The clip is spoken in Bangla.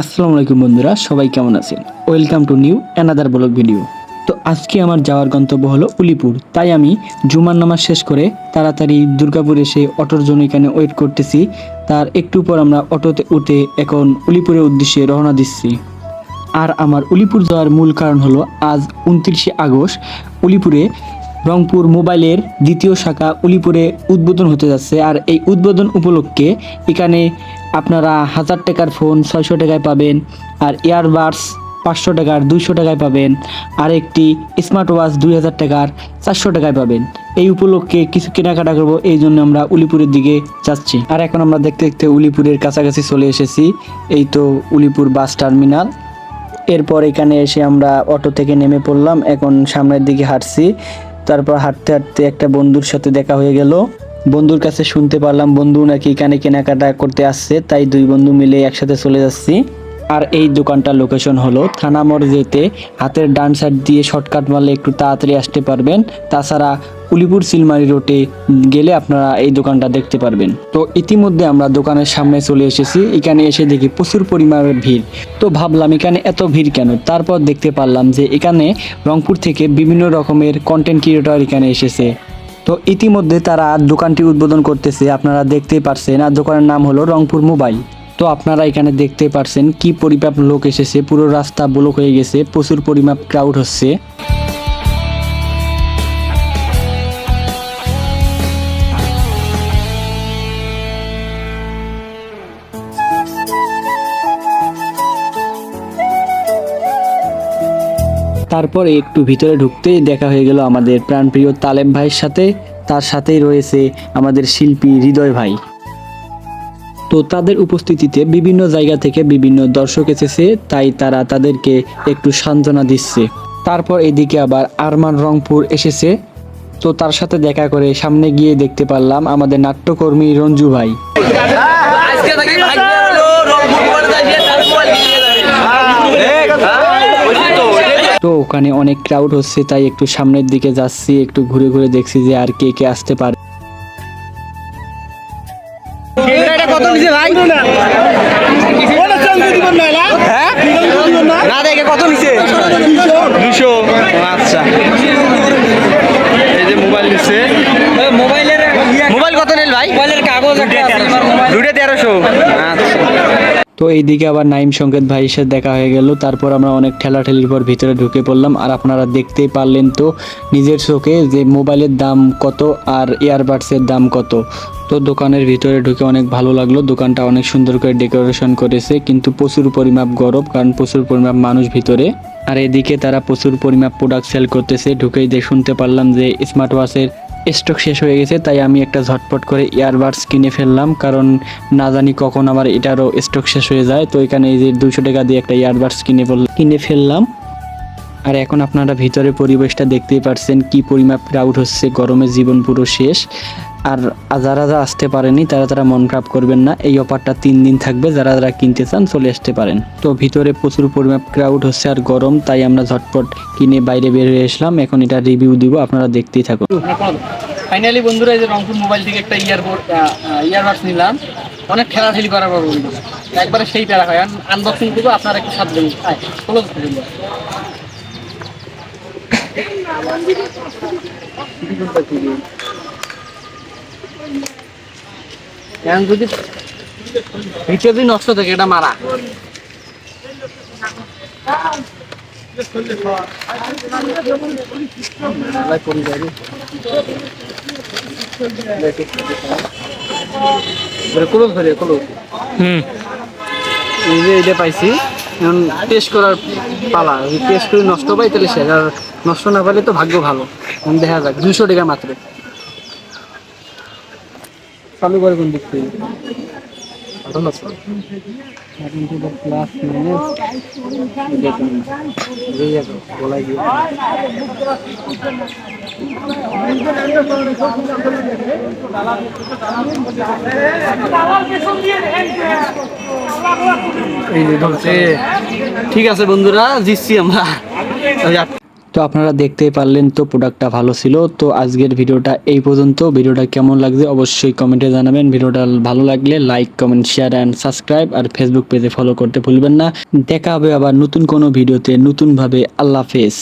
আসসালামু আলাইকুম বন্ধুরা, সবাই কেমন আছেন? Welcome to new another blog video তো আজকে আমার যাওয়ার গন্তব্য হলো উলিপুর। তাই আমি জুমার নামাজ শেষ করে তাড়াতাড়ি দুর্গাপুর এসে অটোর জন্য এখানে ওয়েট করতেছি। তার একটু পর আমরা অটোতে উঠে এখন উলিপুরের উদ্দেশ্যে রওনা দিচ্ছি। আর আমার উলিপুর যাওয়ার মূল কারণ হলো আজ উনত্রিশে আগস্ট, উলিপুরে রংপুর মোবাইলের দ্বিতীয় শাখা উলিপুরে উদ্বোধন হতে যাচ্ছে। আর এই উদ্বোধন উপলক্ষে এখানে আপনারা হাজার টাকার ফোন ছয়শো টাকায় পাবেন আর ইয়ারবাডস পাঁচশো টাকার দুইশো টাকায় পাবেন। আর একটি স্মার্ট ওয়াচ দুই হাজার টাকার চারশো টাকায় পাবেন। এই উপলক্ষে কিছু কেনাকাটা করব, এই জন্য আমরা উলিপুরের দিকে যাচ্ছি। আর এখন আমরা দেখতে দেখতে উলিপুরের কাছাকাছি চলে এসেছি, এই তো উলিপুর বাস টার্মিনাল। এরপর এখানে এসে আমরা অটো থেকে নেমে পড়লাম, এখন সামনের দিকে হাঁটছি। তারপর হাঁটতে হাঁটতে একটা বন্ধুর সাথে দেখা হয়ে গেল। বন্ধুর কাছে শুনতে পারলাম বন্ধু নাকি এখানে কেনাকাটা করতে আসছে, তাই দুই বন্ধু মিলে একসাথে চলে যাচ্ছি। আর এই দোকানটার লোকেশন হলো থানা মোড় যেতে। হাতের ডান সাইড দিয়ে শর্টকাট মারলে একটু তাড়াতাড়ি আসতে পারবেন। তাছাড়া উলিপুর সিলমারি রোডে গেলে আপনারা এই দোকানটা দেখতে পারবেন। তো ইতিমধ্যে আমরা দোকানের সামনে চলে এসেছি। এখানে এসে দেখি প্রচুর পরিমাণের ভিড়। তো ভাবলাম এখানে এত ভিড় কেন? তারপর দেখতে পারলাম যে এখানে রংপুর থেকে বিভিন্ন রকমের কন্টেন্ট ক্রিয়েটর এখানে এসেছে। তো ইতিমধ্যে তারা দোকানটি উদ্বোধন করতেছে, আপনারা দেখতেই পারছেন। আর দোকানের নাম হলো রংপুর মোবাইল। তো আপনারা এখানে দেখতে পারছেন কি পরিমাপ লোক এসেছে, পুরো রাস্তা ব্লক হয়ে গেছে, প্রচুর পরিমাপ ক্রাউড হচ্ছে। তারপরে একটু ভিতরে ঢুকতেই দেখা হয়ে গেল আমাদের প্রাণপ্রিয় তালেব ভাইয়ের সাথে। তার সাথেই রয়েছে আমাদের শিল্পী হৃদয় ভাই। তো তাদের উপস্থিতিতে বিভিন্ন জায়গা থেকে বিভিন্ন দর্শক এসেছে, তাই তারা তাদেরকে একটু সান্ত্বনা দিচ্ছে। তারপর এদিকে আবার আরমান রংপুর এসেছে। তো তার সাথে দেখা করে সামনে গিয়ে দেখতে পারলাম আমাদের নাট্যকর্মী রঞ্জু ভাই আজকে থেকে ভাগ্য হলো রংপুর মোবাইল যাইয়ে তার মোবাইল নিয়ে যাবে তো ওখানে অনেক ক্রাউড হচ্ছে তাই একটু সামনের দিকে যাচ্ছি একটু ঘুরে ঘুরে দেখছি যে আর কে কে আসতে পারে। কত নিছে ভাই? হ্যাঁ? না। দেখে কত নিছে দুশো। আচ্ছা। এই যে মোবাইল নিচ্ছে। মোবাইলের মোবাইল কত নিল ভাই? মোবাইলের কাগজ দুটো তেরোশো। আচ্ছা। তো এইদিকে আবার নাইম সংকেত ভাইয়ের সাথে দেখা হয়ে গেল। তারপর আমরা অনেক ঠেলাঠেলির পর ভিতরে ঢুকে পড়লাম। আর আপনারা দেখতেই পারলেন তো, নিজের চোখে যে মোবাইলের দাম কত আর ইয়ারবাডসের দাম কত। তো দোকানের ভিতরে ঢুকে অনেক ভালো লাগল। দোকানটা অনেক সুন্দর করে ডেকোরেশন করেছে। কিন্তু প্রচুর পরিমাপ গরম, কারণ প্রচুর পরিমাপ মানুষ ভিতরে। আর এদিকে তারা প্রচুর পরিমাপ প্রোডাক্ট সেল করতেছে। ঢুকেই দিয়ে শুনতে পারলাম যে স্মার্ট ওয়াচের স্টক শেষ হয়ে গেছে, তাই আমি একটা ঝটপট করে ইয়ারবাডস কিনে ফেললাম, কারণ না জানি কখন আমার এটারও স্টক শেষ হয়ে যায়। তো এখানে এই যে দুশো টাকা দিয়ে একটা ইয়ারবাডস কিনে কিনে ফেললাম। আর এখন আপনারা ভিতরে পরিবেশটা দেখতেই পারছেন কি পরিমাপ ক্রাউড হচ্ছে, গরমে জীবন পুরো শেষ। আর যারা যারা আসতে পারেনি তারা তারা মন খারাপ করবেন না। এই অফারটা তিন দিন থাকবে যারা যারা কিনতে চান চলে আসতে পারেন। তো ভিতরে প্রচুর পরিমাপ ক্রাউড হচ্ছে আর গরম তাই আমরা ঝটপট কিনে বাইরে বের হয়ে আসলাম। এখন এটা রিভিউ দিব আপনারা দেখতেই থাকুন। ফাইনালি বন্ধুরা এই যে রংপুর মোবাইল থেকে একটা ইয়ারবোর্ড ইয়ারবাডস নিলাম। অনেক ঠেলাঠেলি করার পর বন্ধু একবারে সেই প্যারা হয়। আনবক্সিং করব আপনারা একটু সাথ দেবেন ষোলো এখন যদি ভিতরে যদি নষ্ট থাকে এটা মারা। এটা পাইছি এখন টেস্ট করার পালা। টেস্ট করে নষ্ট পাই তাহলে সে নষ্ট না পাইলে তো ভাগ্য ভালো। দেখা যাক দুশো টাকা মাত্র। চালু করে কোন দিক থেকে? প্লাস মাইনাস বলাই দিয়ে এই যে ঠিক আছে বন্ধুরা, জিতছি আমরা। তো আপনারা দেখতে পারলেন তো প্রোডাক্টটা ভালো ছিল। তো আজকের ভিডিওটা এই পর্যন্ত। ভিডিওটা কেমন লাগছে অবশ্যই কমেন্টে জানাবেন। ভিডিওটা ভালো লাগলে like comment share and subscribe R Facebook পেজে ফলো করতে ভুলবেন না। দেখা হবে আবার নতুন কোনো ভিডিওতে নতুনভাবে। আল্লাহ হাফেজ।